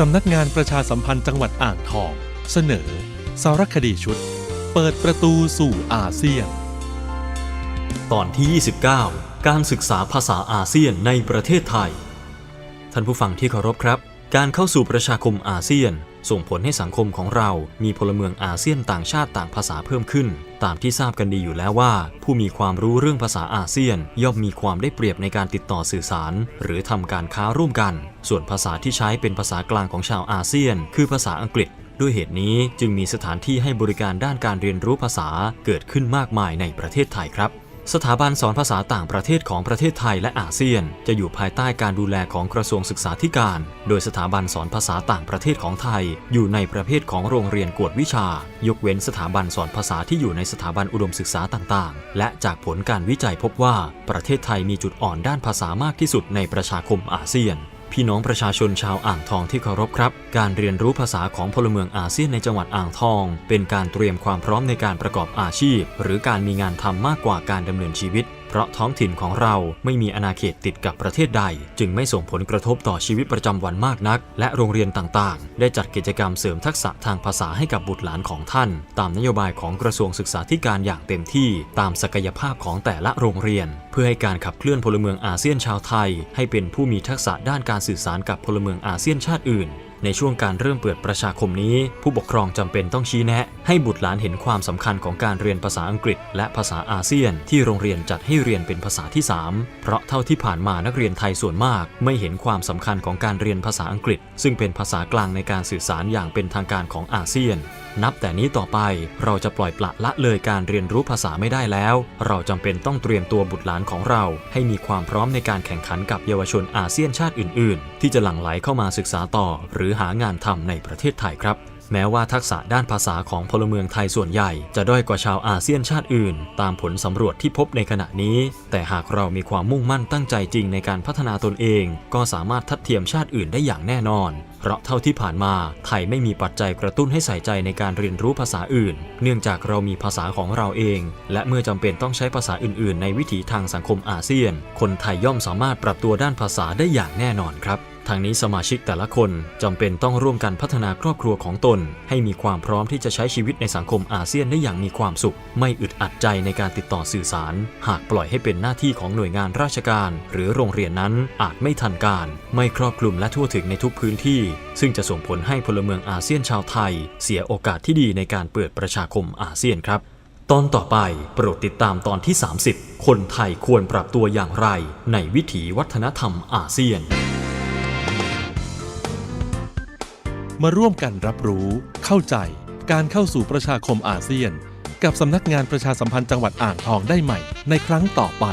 สำนักงานประชาสัมพันธ์จังหวัดอ่างทอง เสนอ สารคดีชุด เปิดประตูสู่อาเซียน ตอนที่ 29 การศึกษาภาษาอาเซียนในประเทศไทย ท่านผู้ฟังที่เคารพครับ การเข้าสู่ประชาคมอาเซียน ส่งผลให้สังคมของเรามีพลเมืองอาเซียนต่างชาติต่างภาษาเพิ่มขึ้น ตามที่ทราบกันดีอยู่แล้วว่า ผู้มีความรู้เรื่องภาษาอาเซียน ย่อมมีความได้เปรียบในการติดต่อสื่อสาร หรือทำการค้าร่วมกัน ส่วนภาษาที่ใช้เป็นภาษากลางของชาวอาเซียน คือภาษาอังกฤษด้วยเหตุนี้จึงมีสถานที่ให้บริการด้านการเรียนรู้ภาษาเกิดขึ้นมากมายในประเทศไทยครับ สถาบันสอนภาษาต่างประเทศของประเทศไทยและอาเซียน จะอยู่ภายใต้การดูแลของกระทรวงศึกษาธิการ โดยสถาบันสอนภาษาต่างประเทศของไทย อยู่ในประเภทของโรงเรียนกวดวิชา ยกเว้นสถาบันสอนภาษาที่อยู่ในสถาบันอุดมศึกษาต่างๆ และจากผลการวิจัยพบว่า ประเทศไทยมีจุดอ่อนด้านภาษามากที่สุดในประชาคมอาเซียน พี่น้องประชาชนชาวอ่างทองที่เคารพครับ การเรียนรู้ภาษาของพลเมืองอาเซียนในจังหวัดอ่างทอง เป็นการเตรียมความพร้อมในการประกอบอาชีพ หรือการมีงานทำมากกว่าการดำเนินชีวิต เพราะท้องถิ่นของเราไม่มีอาณาเขตติดกับประเทศใด จึงไม่ส่งผลกระทบต่อชีวิตประจำวันมากนัก และโรงเรียนต่างๆ ได้จัดกิจกรรมเสริมทักษะทางภาษาให้กับบุตรหลานของท่าน ตามนโยบายของกระทรวงศึกษาธิการอย่างเต็มที่ ตามศักยภาพของแต่ละโรงเรียน เพื่อให้การขับเคลื่อนพลเมืองอาเซียนชาวไทย ให้เป็นผู้มีทักษะด้านการสื่อสารกับพลเมืองอาเซียนชาติอื่น ในช่วงการเริ่มเปิดประชาคมนี้ ผู้ปกครองจำเป็นต้องชี้แนะ ให้บุตรหลานเห็นความสำคัญของการเรียนภาษาอังกฤษ และภาษาอาเซียน ที่โรงเรียนจัดให้เรียนเป็นภาษาที่ 3 เพราะเท่าที่ผ่านมานักเรียนไทยส่วนมาก ไม่เห็นความสำคัญของการเรียนภาษาอังกฤษ ซึ่งเป็นภาษากลางในการสื่อสารอย่างเป็นทางการของอาเซียน นับแต่นี้ต่อไปเราจะปล่อยปละละเลยการเรียนรู้ภาษาไม่ได้แล้ว เราจำเป็นต้องเตรียมตัวบุตรหลานของเรา ให้มีความพร้อมในการแข่งขันกับเยาวชนอาเซียนชาติอื่น ๆ ที่จะหลั่งไหลเข้ามาศึกษาต่อ หรือหางานทำในประเทศไทยครับ แม้ว่าทักษะด้านภาษาของพลเมืองไทยส่วนใหญ่ จะด้อยกว่าชาวอาเซียนชาติอื่น ตามผลสำรวจที่พบในขณะนี้ แต่หากเรามีความมุ่งมั่นตั้งใจจริงในการพัฒนาตนเอง ก็สามารถทัดเทียมชาติอื่นได้อย่างแน่นอนเพราะเท่าที่ผ่านมาไทยไม่มีปัจจัยกระตุ้นให้ใส่ใจในการเรียนรู้ภาษาอื่น เนื่องจากเรามีภาษาของเราเอง และเมื่อจำเป็นต้องใช้ภาษาอื่น ๆ ในวิถีทางสังคมอาเซียน คนไทยย่อมสามารถปรับตัวด้านภาษาได้อย่างแน่นอนครับ ทางนี้สมาชิกแต่ละคนจำเป็นต้องร่วมกันพัฒนาครอบครัวของตน ให้มีความพร้อมที่จะใช้ชีวิตในสังคมอาเซียนได้อย่างมีความสุข ไม่อึดอัดใจในการติดต่อสื่อสาร หากปล่อยให้เป็นหน้าที่ของหน่วยงานราชการ หรือโรงเรียนนั้นอาจไม่ทันการ ไม่ครอบคลุมและทั่วถึงในทุกพื้นที่ ซึ่งจะส่งผลให้พลเมืองอาเซียนชาวไทย เสียโอกาสที่ดีในการเปิดประชาคมอาเซียนครับตอนต่อไปโปรดติดตามตอนที่ 30 คนไทยควรปรับตัวอย่างไร ในวิถีวัฒนธรรมอาเซียน มาร่วมกันรับรู้ เข้าใจ การเข้าสู่ประชาคมอาเซียน กับสำนักงานประชาสัมพันธ์จังหวัดอ่างทองได้ใหม่ในครั้งต่อไป